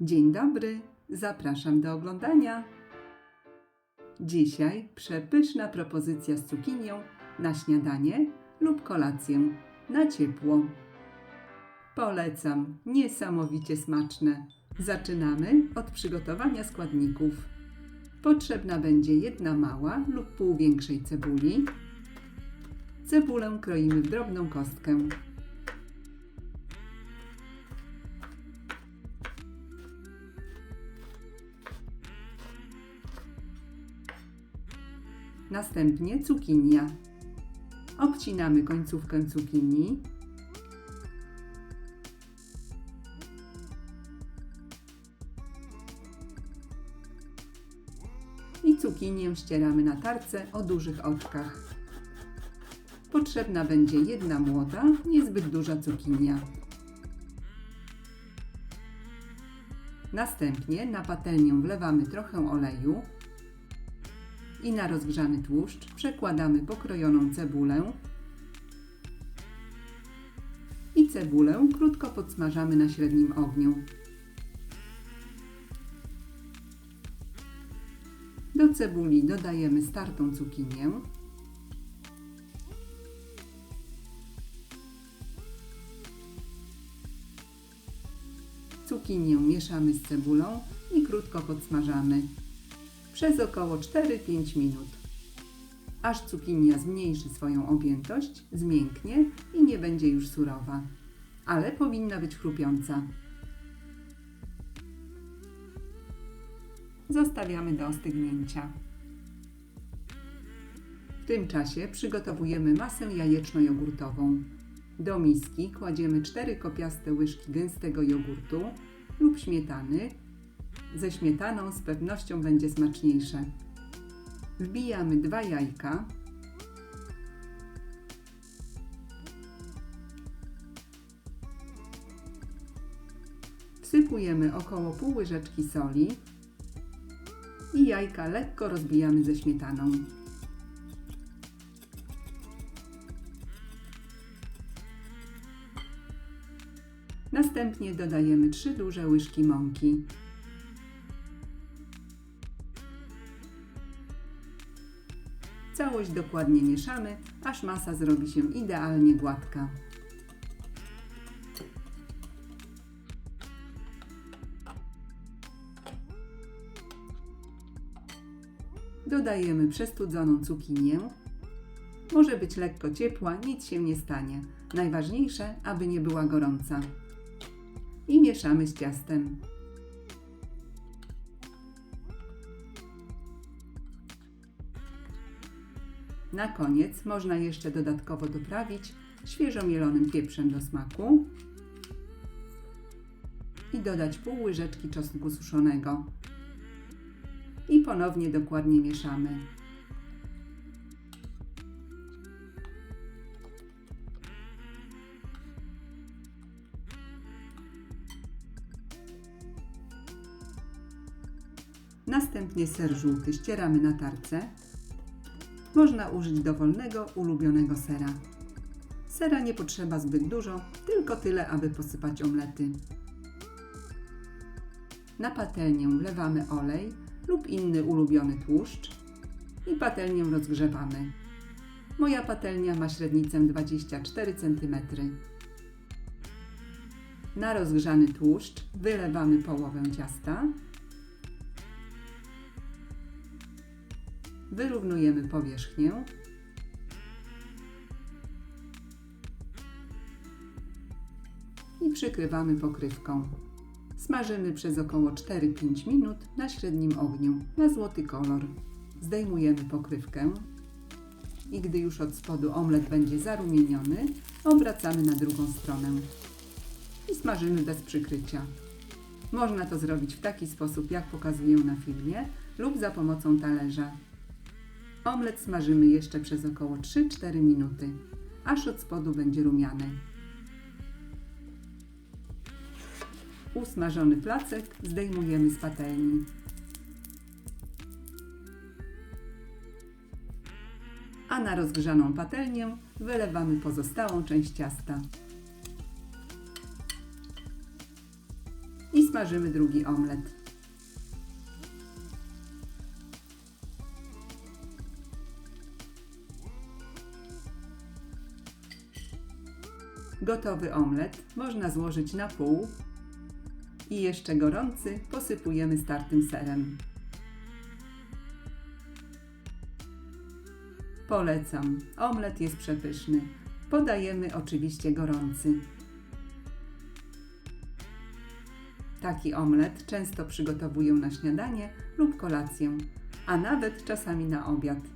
Dzień dobry, zapraszam do oglądania. Dzisiaj przepyszna propozycja z cukinią na śniadanie lub kolację na ciepło. Polecam, niesamowicie smaczne. Zaczynamy od przygotowania składników. Potrzebna będzie jedna mała lub pół większej cebuli. Cebulę kroimy w drobną kostkę. Następnie cukinia. Obcinamy końcówkę cukinii. I cukinię ścieramy na tarce o dużych oczkach. Potrzebna będzie jedna młoda, niezbyt duża cukinia. Następnie na patelnię wlewamy trochę oleju i na rozgrzany tłuszcz przekładamy pokrojoną cebulę i cebulę krótko podsmażamy na średnim ogniu. Do cebuli dodajemy startą cukinię. Cukinię mieszamy z cebulą i krótko podsmażamy przez około 4-5 minut. Aż cukinia zmniejszy swoją objętość, zmięknie i nie będzie już surowa, ale powinna być chrupiąca. Zostawiamy do ostygnięcia. W tym czasie przygotowujemy masę jajeczno-jogurtową. Do miski kładziemy 4 kopiaste łyżki gęstego jogurtu lub śmietany. Ze śmietaną z pewnością będzie smaczniejsze. Wbijamy dwa jajka. Wsypujemy około pół łyżeczki soli i jajka lekko rozbijamy ze śmietaną. Następnie dodajemy 3 duże łyżki mąki. Całość dokładnie mieszamy, aż masa zrobi się idealnie gładka. Dodajemy przestudzoną cukinię. Może być lekko ciepła, nic się nie stanie. Najważniejsze, aby nie była gorąca. I mieszamy z ciastem. Na koniec można jeszcze dodatkowo doprawić świeżo mielonym pieprzem do smaku i dodać pół łyżeczki czosnku suszonego. I ponownie dokładnie mieszamy. Następnie ser żółty ścieramy na tarce. Można użyć dowolnego, ulubionego sera. Sera nie potrzeba zbyt dużo, tylko tyle, aby posypać omlety. Na patelnię wlewamy olej lub inny ulubiony tłuszcz i patelnię rozgrzewamy. Moja patelnia ma średnicę 24 cm. Na rozgrzany tłuszcz wylewamy połowę ciasta. Wyrównujemy powierzchnię. I przykrywamy pokrywką. Smażymy przez około 4-5 minut na średnim ogniu na złoty kolor. Zdejmujemy pokrywkę i gdy już od spodu omlet będzie zarumieniony, obracamy na drugą stronę i smażymy bez przykrycia. Można to zrobić w taki sposób, jak pokazuję na filmie, lub za pomocą talerza. Omlet smażymy jeszcze przez około 3-4 minuty, aż od spodu będzie rumiany. Usmażony placek zdejmujemy z patelni. A na rozgrzaną patelnię wylewamy pozostałą część ciasta. i smażymy drugi omlet. Gotowy omlet można złożyć na pół i jeszcze gorący posypujemy startym serem. Polecam. Omlet jest przepyszny. Podajemy oczywiście gorący. Taki omlet często przygotowuję na śniadanie lub kolację, a nawet czasami na obiad.